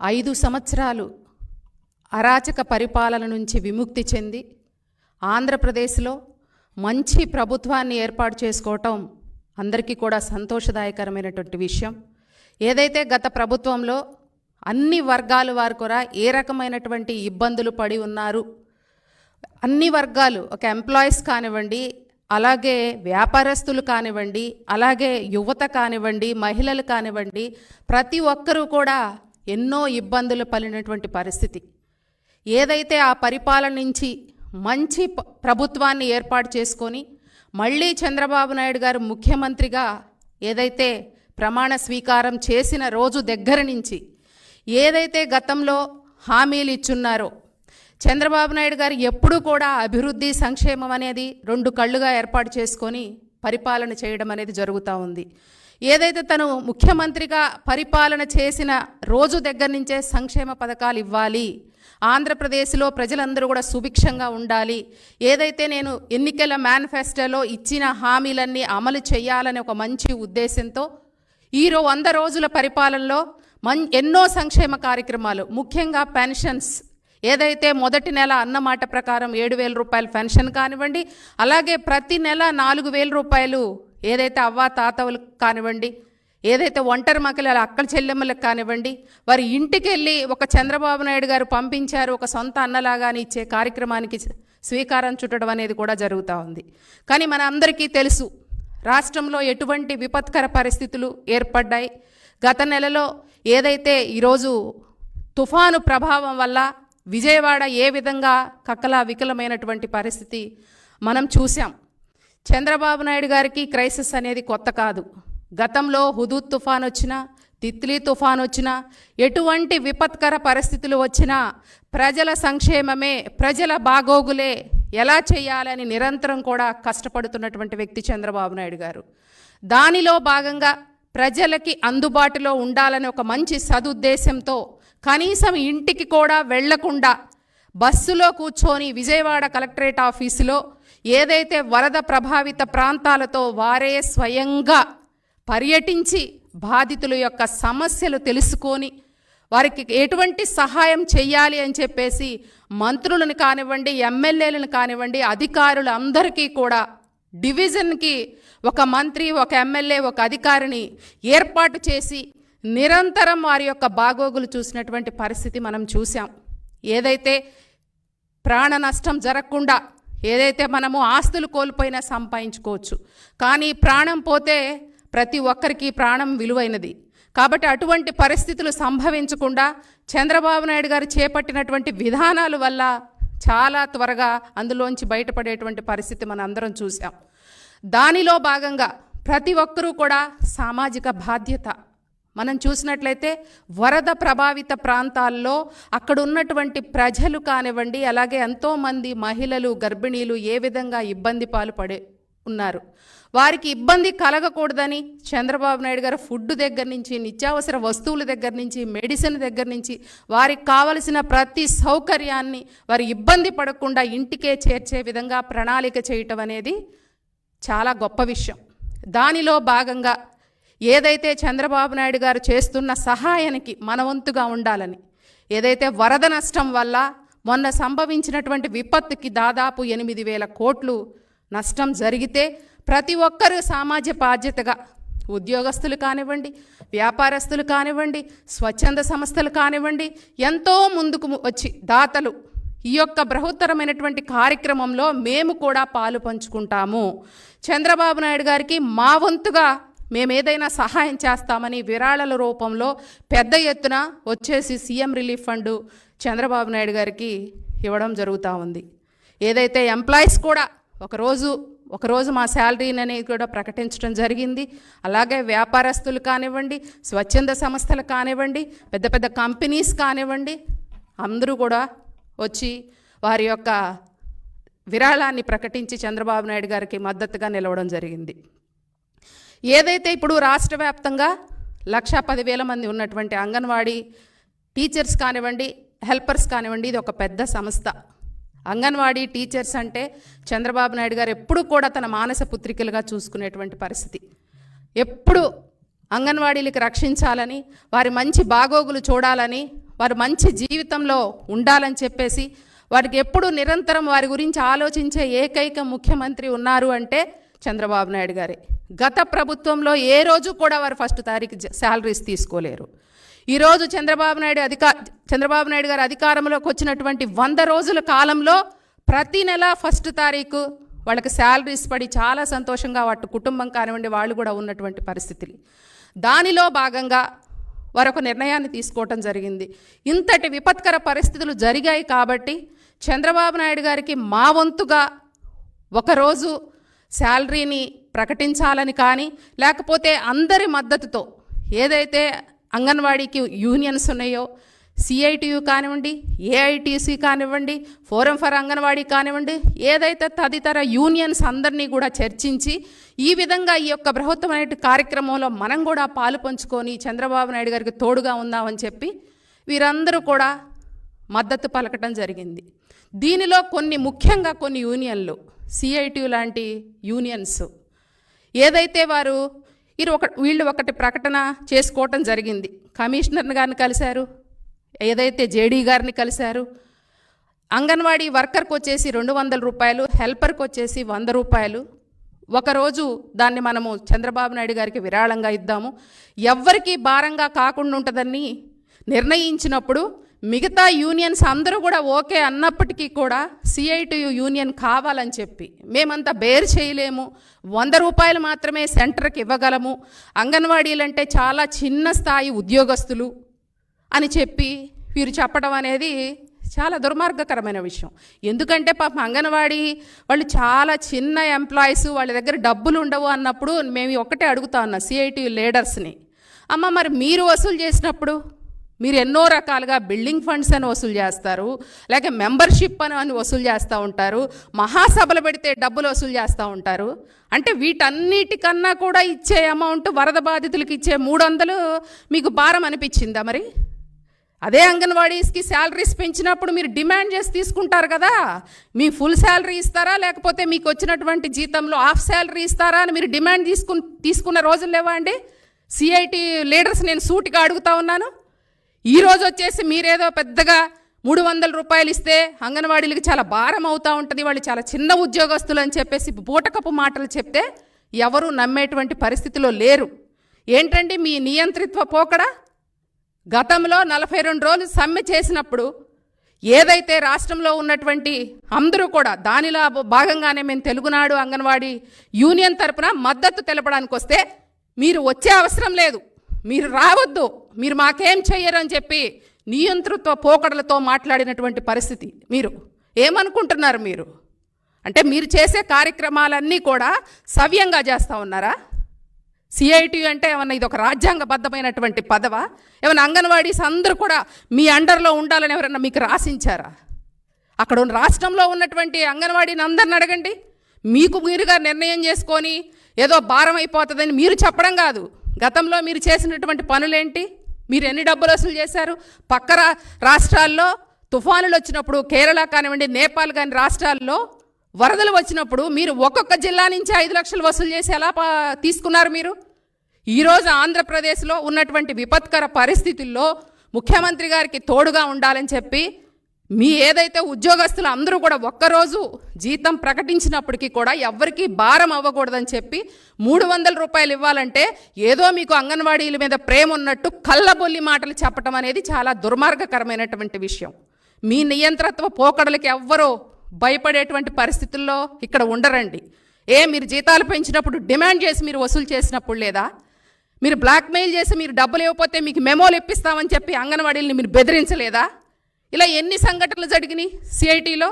ఐదు సంవత్సరాలు అరాచక పరిపాలన నుంచి విముక్తి చెంది ఆంధ్రప్రదేశ్లో మంచి ప్రభుత్వాన్ని ఏర్పాటు చేసుకోవటం అందరికీ కూడా సంతోషదాయకరమైనటువంటి విషయం. ఏదైతే గత ప్రభుత్వంలో అన్ని వర్గాలు వారు కూడా ఏ రకమైనటువంటి ఇబ్బందులు పడి ఉన్నారు అన్ని వర్గాలు ఒక ఎంప్లాయీస్ కానివ్వండి అలాగే వ్యాపారస్తులు కానివ్వండి అలాగే యువత కానివ్వండి మహిళలు కానివ్వండి ప్రతి ఒక్కరూ కూడా ఎన్నో ఇబ్బందులు పలినటువంటి పరిస్థితి. ఏదైతే ఆ పరిపాలన నుంచి మంచి ప్రభుత్వాన్ని ఏర్పాటు చేసుకొని మళ్ళీ చంద్రబాబు నాయుడు గారు ముఖ్యమంత్రిగా ఏదైతే ప్రమాణ స్వీకారం చేసిన రోజు దగ్గర నుంచి ఏదైతే గతంలో హామీలు ఇచ్చున్నారో చంద్రబాబు నాయుడు గారు ఎప్పుడూ కూడా అభివృద్ధి సంక్షేమం అనేది రెండు కళ్ళుగా ఏర్పాటు చేసుకొని పరిపాలన చేయడం అనేది జరుగుతూ ఉంది. ఏదైతే తను ముఖ్యమంత్రిగా పరిపాలన చేసిన రోజు దగ్గర నుంచే సంక్షేమ పథకాలు ఇవ్వాలి ఆంధ్రప్రదేశ్లో ప్రజలందరూ కూడా సుభిక్షంగా ఉండాలి ఏదైతే నేను ఎన్నికల మేనిఫెస్టోలో ఇచ్చిన హామీలన్నీ అమలు చేయాలనే ఒక మంచి ఉద్దేశంతో ఈరో వంద రోజుల పరిపాలనలో మన్ ఎన్నో సంక్షేమ కార్యక్రమాలు ముఖ్యంగా పెన్షన్స్. ఏదైతే మొదటి నెల అన్నమాట ప్రకారం ఏడు వేల రూపాయల పెన్షన్ కానివ్వండి అలాగే ప్రతి నెల నాలుగు వేల రూపాయలు ఏదైతే అవ్వ తాతవులకు కానివ్వండి ఏదైతే ఒంటరి మహిళల అక్కల చెల్లెమ్మలకు కానివ్వండి వారి ఇంటికి వెళ్ళి ఒక చంద్రబాబు నాయుడు గారు పంపించారు ఒక సొంత అన్నలాగాని ఇచ్చే కార్యక్రమానికి స్వీకారం చుట్టడం అనేది కూడా జరుగుతూ ఉంది. కానీ మన అందరికీ తెలుసు రాష్ట్రంలో ఎటువంటి విపత్కర పరిస్థితులు ఏర్పడ్డాయి. గత నెలలో ఏదైతే ఈరోజు తుఫాను ప్రభావం వల్ల విజయవాడ ఏ విధంగా కక్కలా వికలమైనటువంటి పరిస్థితి మనం చూసాం చంద్రబాబు నాయుడు గారికి క్రైసిస్ అనేది కొత్త కాదు. గతంలో హుదూద్ తుఫాన్ వచ్చినా తిత్లీ తుఫాన్ వచ్చినా ఎటువంటి విపత్కర పరిస్థితులు వచ్చినా ప్రజల సంక్షేమమే ప్రజల బాగోగులే ఎలా చేయాలని నిరంతరం కూడా కష్టపడుతున్నటువంటి వ్యక్తి చంద్రబాబు నాయుడు గారు. దానిలో భాగంగా ప్రజలకి అందుబాటులో ఉండాలని ఒక మంచి సదుద్దేశంతో కనీసం ఇంటికి కూడా వెళ్ళకుండా బస్సులో కూర్చొని విజయవాడ కలెక్టరేట్ ఆఫీసులో ఏదైతే వరద ప్రభావిత ప్రాంతాలతో వారే స్వయంగా పర్యటించి బాధితుల యొక్క సమస్యలు తెలుసుకొని వారికి ఎటువంటి సహాయం చేయాలి అని చెప్పేసి మంత్రులను కానివ్వండి ఎమ్మెల్యేలను కానివ్వండి అధికారులు అందరికీ కూడా డివిజన్కి ఒక మంత్రి ఒక ఎమ్మెల్యే ఒక అధికారిని ఏర్పాటు చేసి నిరంతరం వారి యొక్క బాగోగులు చూసినటువంటి పరిస్థితి మనం చూసాం ఏదైతే ప్రాణ నష్టం జరగకుండా ఏదైతే మనము ఆస్తులు కోల్పోయినా సంపాదించుకోవచ్చు. కానీ ప్రాణం పోతే ప్రతి ఒక్కరికి ప్రాణం విలువైనది. కాబట్టి అటువంటి పరిస్థితులు సంభవించకుండా చంద్రబాబు నాయుడు గారు చేపట్టినటువంటి విధానాల వల్ల చాలా త్వరగా అందులోంచి బయటపడేటువంటి పరిస్థితి మనం అందరం చూసాం దానిలో భాగంగా ప్రతి ఒక్కరూ కూడా సామాజిక బాధ్యత. మనం చూసినట్లయితే వరద ప్రభావిత ప్రాంతాల్లో అక్కడ ఉన్నటువంటి ప్రజలు కానివ్వండి అలాగే ఎంతోమంది మహిళలు గర్భిణీలు ఏ విధంగా ఇబ్బంది పాలు పడే ఉన్నారు. వారికి ఇబ్బంది కలగకూడదని చంద్రబాబు నాయుడు గారు ఫుడ్ దగ్గర నుంచి నిత్యావసర వస్తువుల దగ్గర నుంచి మెడిసిన్ దగ్గర నుంచి వారికి కావలసిన ప్రతి సౌకర్యాన్ని వారి ఇబ్బంది పడకుండా ఇంటికే చేర్చే విధంగా ప్రణాళిక చేయటం అనేది చాలా గొప్ప విషయం. దానిలో భాగంగా ఏదైతే చంద్రబాబు నాయుడు గారు చేస్తున్న సహాయానికి మనవంతుగా ఉండాలని ఏదైతే వరద నష్టం వల్ల మొన్న సంభవించినటువంటి విపత్తుకి దాదాపు ఎనిమిది వేల కోట్లు నష్టం జరిగితే ప్రతి ఒక్కరూ సామాజిక బాధ్యతగా ఉద్యోగస్తులు కానివ్వండి వ్యాపారస్తులు కానివ్వండి స్వచ్ఛంద సంస్థలు కానివ్వండి ఎంతో ముందుకు వచ్చి దాతలు ఈ యొక్క బృహత్తరమైనటువంటి కార్యక్రమంలో మేము కూడా పాలు పంచుకుంటాము. చంద్రబాబు నాయుడు గారికి మా వంతుగా మేము ఏదైనా సహాయం చేస్తామని విరాళాల రూపంలో పెద్ద ఎత్తున వచ్చేసి CM relief fund Chandrababu Naidu గారికి ఇవ్వడం జరుగుతూ ఉంది. ఏదైతే ఎంప్లాయీస్ కూడా ఒకరోజు ఒకరోజు మా శాలరీని అనేది కూడా ప్రకటించడం జరిగింది. అలాగే వ్యాపారస్తులు కానివ్వండి స్వచ్ఛంద సంస్థలు కానివ్వండి పెద్ద పెద్ద కంపెనీస్ కానివ్వండి అందరూ కూడా వచ్చి వారి యొక్క విరాళాన్ని ప్రకటించి చంద్రబాబు నాయుడు గారికి మద్దతుగా నిలవడం జరిగింది. ఏదైతే ఇప్పుడు రాష్ట్ర వ్యాప్తంగా లక్షా పదివేల మంది ఉన్నటువంటి అంగన్వాడీ టీచర్స్ కానివ్వండి హెల్పర్స్ కానివ్వండి ఇది ఒక పెద్ద సంస్థ. అంగన్వాడీ టీచర్స్ అంటే చంద్రబాబు నాయుడు గారు ఎప్పుడు కూడా తన మానస పుత్రికలుగా చూసుకునేటువంటి పరిస్థితి. ఎప్పుడు అంగన్వాడీలకు రక్షించాలని వారి మంచి బాగోగులు చూడాలని వారు మంచి జీవితంలో ఉండాలని చెప్పేసి వారికి ఎప్పుడు నిరంతరం వారి గురించి ఆలోచించే ఏకైక ముఖ్యమంత్రి ఉన్నారు అంటే చంద్రబాబు నాయుడు గారే. గత ప్రభుత్వంలో ఏ రోజు కూడా వారు ఫస్ట్ తారీఖు శాలరీస్ తీసుకోలేరు. ఈరోజు చంద్రబాబు నాయుడు అధికా చంద్రబాబు నాయుడు గారు అధికారంలోకి వచ్చినటువంటి వంద రోజుల కాలంలో ప్రతి నెల ఫస్ట్ తారీఖు వాళ్ళకి శాలరీస్ పడి చాలా సంతోషంగా వాటి కుటుంబం కానివ్వండి వాళ్ళు కూడా ఉన్నటువంటి పరిస్థితులు. దానిలో భాగంగా వారు ఒక నిర్ణయాన్ని తీసుకోవటం జరిగింది. ఇంతటి విపత్కర పరిస్థితులు జరిగాయి కాబట్టి చంద్రబాబు నాయుడు గారికి మా వంతుగా ఒకరోజు శాలరీని ప్రకటించాలని కానీ లేకపోతే అందరి మద్దతుతో ఏదైతే అంగన్వాడీకి యూనియన్స్ ఉన్నాయో సిఐటియు కానివ్వండి ఏఐటిసి కానివ్వండి ఫోరం ఫర్ అంగన్వాడీ కానివ్వండి ఏదైతే తదితర యూనియన్స్ అందరినీ కూడా చర్చించి ఈ విధంగా ఈ యొక్క బృహత్తమైన కార్యక్రమంలో మనం కూడా పాలు పంచుకొని చంద్రబాబు నాయుడు గారికి తోడుగా ఉందామని చెప్పి వీరందరూ కూడా మద్దతు పలకటం జరిగింది. దీనిలో కొన్ని ముఖ్యంగా కొన్ని యూనియన్లు సిఐటియు లాంటి యూనియన్స్ ఏదైతే వారు వీరు ఒక వీళ్ళు ఒకటి ప్రకటన చేసుకోవటం జరిగింది. కమిషనర్ గారిని కలిశారు ఏదైతే జేడీ గారిని కలిశారు అంగన్వాడీ వర్కర్కి వచ్చేసి రెండు వందల రూపాయలు హెల్పర్కి వచ్చేసి వంద రూపాయలు. ఒకరోజు దాన్ని మనము చంద్రబాబు నాయుడు గారికి విరాళంగా ఇద్దాము. ఎవ్వరికీ భారంగా కాకుండా ఉంటుందని నిర్ణయించినప్పుడు మిగతా యూనియన్స్ అందరూ కూడా ఓకే అన్నప్పటికీ కూడా సిఐటియు యూనియన్ కావాలని చెప్పి మేమంతా బేర్ చేయలేము. వంద రూపాయలు మాత్రమే సెంటర్కి ఇవ్వగలము. అంగన్వాడీలంటే చాలా చిన్న స్థాయి ఉద్యోగస్తులు అని చెప్పి వీరు చెప్పడం అనేది చాలా దుర్మార్గకరమైన విషయం. ఎందుకంటే పాపం అంగన్వాడీ వాళ్ళు చాలా చిన్న ఎంప్లాయీస్ వాళ్ళ దగ్గర డబ్బులు ఉండవు అన్నప్పుడు మేము ఒకటే అడుగుతా ఉన్నాం సిఐటి లీడర్స్ని. అమ్మ మరి మీరు వసూలు చేసినప్పుడు మీరు ఎన్నో రకాలుగా బిల్డింగ్ ఫండ్స్ అని వసూలు చేస్తారు లేక మెంబర్షిప్ అని అని వసూలు చేస్తూ ఉంటారు మహాసభలు పెడితే డబ్బులు వసూలు చేస్తూ ఉంటారు. అంటే వీటన్నిటికన్నా కూడా ఇచ్చే అమౌంట్ వరద బాధితులకు ఇచ్చే మూడు వందలు మీకు భారం అనిపించిందా మరి? అదే అంగన్వాడీస్కి శాలరీస్ పెంచినప్పుడు మీరు డిమాండ్ చేసి తీసుకుంటారు కదా మీ ఫుల్ శాలరీ ఇస్తారా లేకపోతే మీకు వచ్చినటువంటి జీతంలో హాఫ్ శాలరీ ఇస్తారా అని మీరు డిమాండ్ తీసుకుని తీసుకున్న రోజులు లేవా అండి? సిఐటి లీడర్స్ నేను సూటిగా అడుగుతా ఉన్నాను. ఈరోజు వచ్చేసి మీరేదో పెద్దగా మూడు వందల రూపాయలు ఇస్తే అంగన్వాడీలకి చాలా భారం అవుతూ ఉంటుంది వాళ్ళు చాలా చిన్న ఉద్యోగస్తులు అని చెప్పేసి బూటకపు మాటలు చెప్తే ఎవరు నమ్మేటువంటి పరిస్థితిలో లేరు. ఏంటండి మీ నియంత్రిత్వ పోకడ? గతంలో నలభై రెండు రోజులు సమ్మె చేసినప్పుడు ఏదైతే రాష్ట్రంలో ఉన్నటువంటి అందరూ కూడా దానిలో భాగంగానే మేము తెలుగునాడు అంగన్వాడీ యూనియన్ తరపున మద్దతు తెలపడానికి వస్తే మీరు వచ్చే అవసరం లేదు. మీరు రావద్దు మీరు మాకేం చెయ్యరు అని చెప్పి నియంతృత్వ పోకడలతో మాట్లాడినటువంటి పరిస్థితి. మీరు ఏమనుకుంటున్నారు మీరు? అంటే మీరు చేసే కార్యక్రమాలన్నీ కూడా సవ్యంగా చేస్తూ ఉన్నారా? సిఐటి అంటే ఏమన్నా ఇది ఒక రాజ్యాంగబద్ధమైనటువంటి పదవ? ఏమన్నా అంగన్వాడీస్ అందరూ కూడా మీ అండర్లో ఉండాలని ఎవరన్నా మీకు రాసించారా? అక్కడ ఉన్న రాష్ట్రంలో ఉన్నటువంటి అంగన్వాడీని అందరిని అడగండి. మీకు మీరుగా నిర్ణయం చేసుకొని ఏదో భారం అయిపోతుందని మీరు చెప్పడం కాదు. గతంలో మీరు చేసినటువంటి పనులేంటి? మీరు ఎన్ని డబ్బులు వసూలు చేశారు? పక్క రా రాష్ట్రాల్లో తుఫానులు వచ్చినప్పుడు కేరళ కానివ్వండి నేపాల్ కాని రాష్ట్రాల్లో వరదలు వచ్చినప్పుడు మీరు ఒక్కొక్క జిల్లా నుంచి ఐదు లక్షలు వసూలు చేసి ఎలా తీసుకున్నారు మీరు? ఈరోజు ఆంధ్రప్రదేశ్లో ఉన్నటువంటి విపత్కర పరిస్థితుల్లో ముఖ్యమంత్రి గారికి తోడుగా ఉండాలని చెప్పి మీ ఏదైతే ఉద్యోగస్తులు అందరూ కూడా ఒక్కరోజు జీతం ప్రకటించినప్పటికీ కూడా ఎవ్వరికీ భారం అవ్వకూడదని చెప్పి మూడు వందల రూపాయలు ఇవ్వాలంటే ఏదో మీకు అంగన్వాడీల మీద ప్రేమ ఉన్నట్టు కళ్ళబొల్లి మాటలు చెప్పటం అనేది చాలా దుర్మార్గకరమైనటువంటి విషయం. మీ నియంత్రత్వ పోకడలకి ఎవ్వరూ భయపడేటువంటి పరిస్థితుల్లో ఇక్కడ ఉండరండి. ఏ మీరు జీతాలు పెంచినప్పుడు డిమాండ్ చేసి మీరు వసూలు చేసినప్పుడు లేదా? మీరు బ్లాక్మెయిల్ చేసి మీరు డబ్బులు ఇవ్వకపోతే మీకు మెమోలు ఇప్పిస్తామని చెప్పి అంగన్వాడీలని మీరు బెదిరించలేదా? ఇలా ఎన్ని సంఘటనలు జరిగినాయి? సిఐటిలో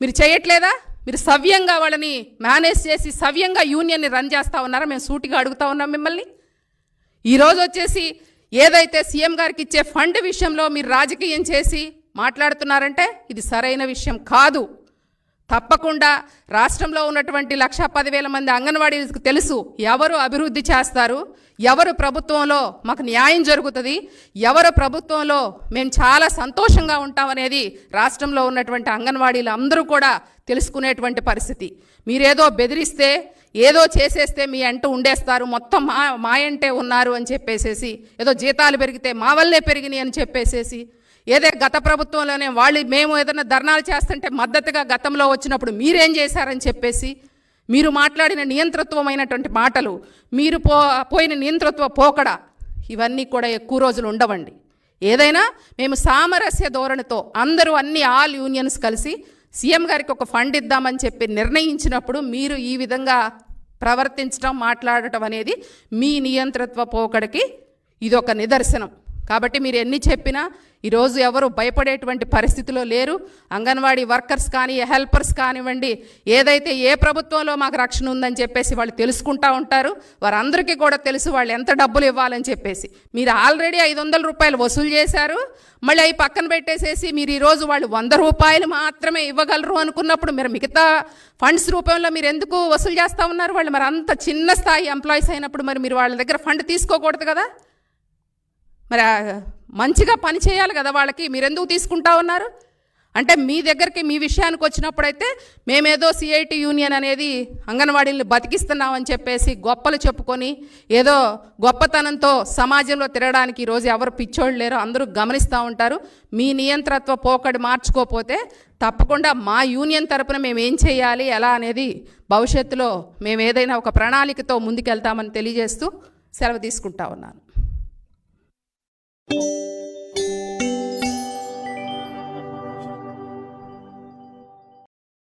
మీరు చేయట్లేదా? మీరు సవ్యంగా వాళ్ళని మేనేజ్ చేసి సవ్యంగా యూనియన్ని రన్ చేస్తూ ఉన్నారా? మేము సూటిగా అడుగుతా ఉన్నాం మిమ్మల్ని. ఈరోజు వచ్చేసి ఏదైతే సీఎం గారికి ఇచ్చే ఫండ్ విషయంలో మీరు రాజకీయం చేసి మాట్లాడుతున్నారంటే ఇది సరైన విషయం కాదు. తప్పకుండా రాష్ట్రంలో ఉన్నటువంటి లక్ష పదివేల మంది అంగన్వాడీలకు తెలుసు ఎవరు అభివృద్ధి చేస్తారు? ఎవరు ప్రభుత్వంలో మాకు న్యాయం జరుగుతుంది? ఎవరు ప్రభుత్వంలో మేము చాలా సంతోషంగా ఉంటామనేది రాష్ట్రంలో ఉన్నటువంటి అంగన్వాడీలు అందరూ కూడా తెలుసుకునేటువంటి పరిస్థితి. మీరేదో బెదిరిస్తే ఏదో చేసేస్తే మీ అంటూ ఉండేస్తారు మొత్తం మా మా అంటే ఉన్నారు అని చెప్పేసేసి ఏదో జీతాలు పెరిగితే మా వల్లే పెరిగినాయి అని చెప్పేసేసి ఏదే గత ప్రభుత్వంలోనే వాళ్ళు మేము ఏదైనా ధర్నాలు చేస్తుంటే మద్దతుగా గతంలో వచ్చినప్పుడు మీరేం చేశారని చెప్పేసి మీరు మాట్లాడిన నియంతృత్వమైనటువంటి మాటలు మీరు పో పోయిన నియంతృత్వ పోకడ ఇవన్నీ కూడా ఎక్కువ రోజులు ఉండవండి. ఏదైనా మేము సామరస్య ధోరణితో అందరూ అన్ని ఆల్ యూనియన్స్ కలిసి సీఎం గారికి ఒక ఫండ్ ఇద్దామని చెప్పి నిర్ణయించినప్పుడు మీరు ఈ విధంగా ప్రవర్తించడం మాట్లాడటం అనేది మీ నియంతృత్వ పోకడికి ఇది ఒక నిదర్శనం. కాబట్టి మీరు ఎన్ని చెప్పినా ఈరోజు ఎవరు భయపడేటువంటి పరిస్థితిలో లేరు. అంగన్వాడీ వర్కర్స్ కానీ హెల్పర్స్ కానివ్వండి ఏదైతే ఏ ప్రభుత్వంలో మాకు రక్షణ ఉందని చెప్పేసి వాళ్ళు తెలుసుకుంటా ఉంటారు. వారందరికీ కూడా తెలుసు వాళ్ళు ఎంత డబ్బులు ఇవ్వాలని చెప్పేసి. మీరు ఆల్రెడీ ఐదు వందల రూపాయలు వసూలు చేశారు. మళ్ళీ అవి పక్కన పెట్టేసేసి మీరు ఈరోజు వాళ్ళు వంద రూపాయలు మాత్రమే ఇవ్వగలరు అనుకున్నప్పుడు మీరు మిగతా ఫండ్స్ రూపంలో మీరు ఎందుకు వసూలు చేస్తూ ఉన్నారు? వాళ్ళు మరి అంత చిన్న స్థాయి ఎంప్లాయీస్ అయినప్పుడు మరి మీరు వాళ్ళ దగ్గర ఫండ్ తీసుకోకూడదు కదా? మరి మంచిగా పని చేయాలి కదా వాళ్ళకి? మీరెందుకు తీసుకుంటా ఉన్నారు? అంటే మీ దగ్గరికి మీ విషయానికి వచ్చినప్పుడైతే మేమేదో సిఐటి యూనియన్ అనేది అంగన్వాడీని బతికిస్తున్నామని చెప్పేసి గొప్పలు చెప్పుకొని ఏదో గొప్పతనంతో సమాజంలో తిరగడానికి ఈరోజు ఎవరు పిచ్చోళ్ళు లేరు అందరూ గమనిస్తూ ఉంటారు. మీ నియంత్రత్వ పోకడి మార్చుకోకపోతే తప్పకుండా మా యూనియన్ తరపున మేము ఏం చేయాలి ఎలా అనేది భవిష్యత్తులో మేము ఏదైనా ఒక ప్రణాళికతో ముందుకెళ్తామని తెలియజేస్తూ సెలవు తీసుకుంటా ఉన్నాను. Thank you.